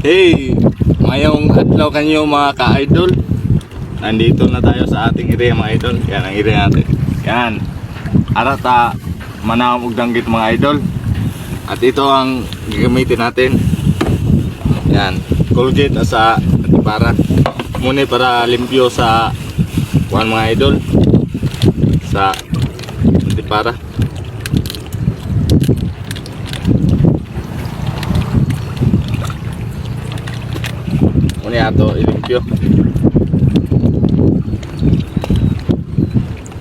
Hey, mayong adlaw kanyo mga ka-idol. Nandito na tayo sa ating area mga idol. Yan ang area natin. Yan. Arata manamog danggit mga idol. At ito ang gagamitin natin. Yan. Colgate at sa antipara. Muna para limpyo sa kuhan mga idol. Sa antipara. Ato ilimpyo.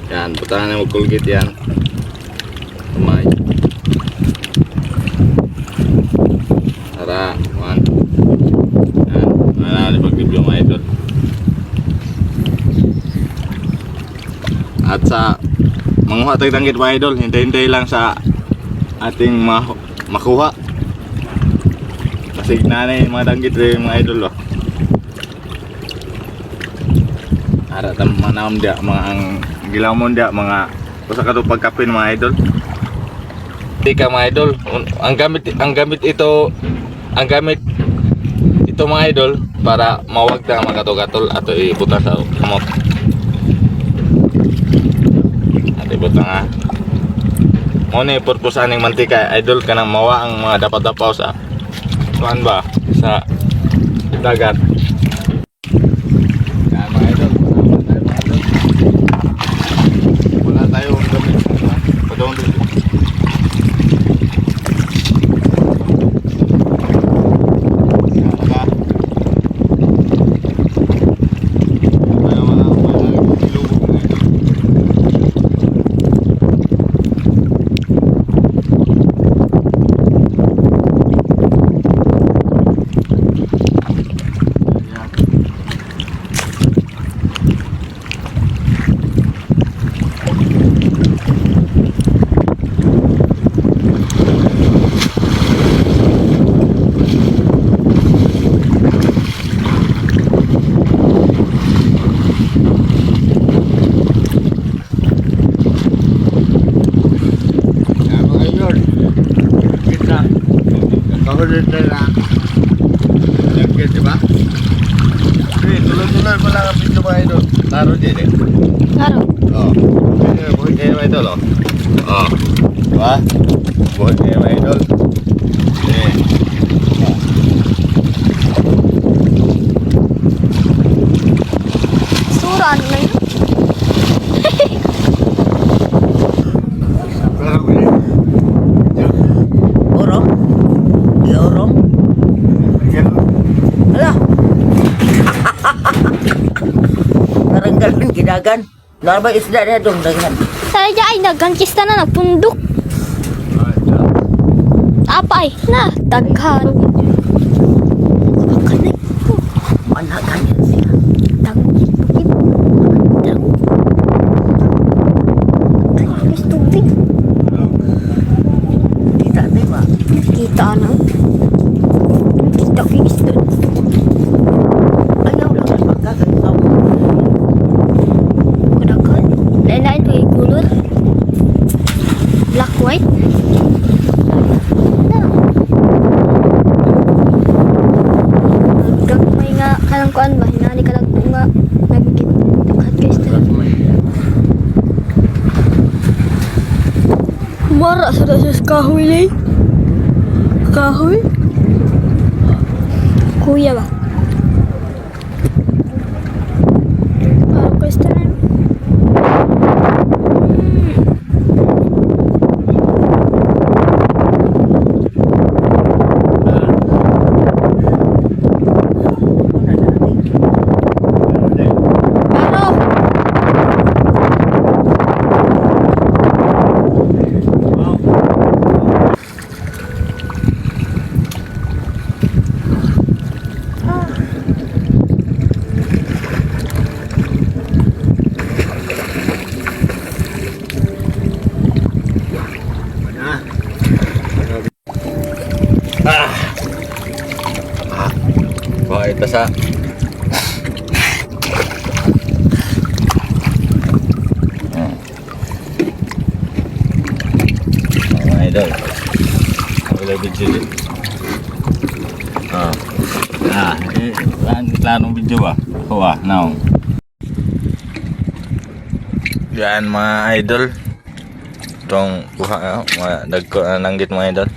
Yan, putahan na mag-colgate yan. Kamay. Tara, one. Yan, na pag-review mga idol. At sa mga tagtanggit mga idol, hintay-hintay lang sa ating ma makuha. Kasi nanay mga danggit rin mga idol oh. Ara tam manam dia mga ang gilamon dia mga usa ka pagkapin mga idol. Di ka mga idol, ang gamit ang gamit ito ang gamit ito mga idol para mawag na mga gatol ato ibuta sa kamot. At ibuta nga. Mo ni purpose aning mantika idol kanang mawa ang mga dapat-dapaw sa kuan ba sa dagat. Yan mga idol, wala tayo mga idol. Wala tayong gamit. Padong dito. Yan ka. Tayo wala akong mga ilubog mga idol. Yan. Yan mga idol. Kita. Kahulid na lang. Nagkit, di ba? Okay, tuloy-tuloy mo lang ang video mga idol. Taro din eh. Klaro. Oh. Ini buhay kayo mga idol oh. Oh. Diba? Buhay kayo mga idol. Naranggalan gidagan. Narba isda na dong dagan. Sa dya ay nagangkista na nagpundok. Apay na, daghan. Kanay ko. Managan yan siya. Daghan. Guys, tubig. Kita na ba? Kita na. Kita ko yung isda. Ayaw lang ang pagkakagaw. Kudaghan. Lain-lain to kulot. Black, white. Na. Gagmay nga kanang kuan ba? Hinali ka lang po nga. Nagkit. Daghan guys. Mara sa dasas kahoy lay. Kahoy? Kuya ba? Parang question na. Pero, Ah. Ah. Ah. Wah, ito sa idol. Wala video din. Ah. Ah, eh, an klarong video ba? Oo ah, now. Yan mga idol. Itong kuha, ah, mga dagko na langgit mga idol.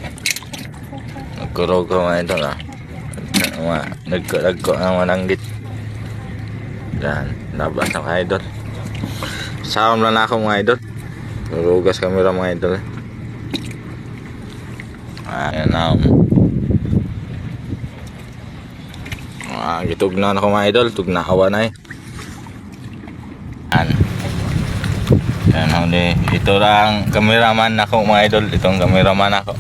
Nagkurog ko mga idol ah. Mga dagko, dagko na mga langgit. Yan, labas na mga idol. Sawam lang na ako mga idol. Rugas kamera mga idol. eh. Ah, yan na. Ah, gitugnaw na ako mga idol, tugnawa na eh. Yan. Yan huli. Ito lang cameraman ako mga idol, itong cameraman ako.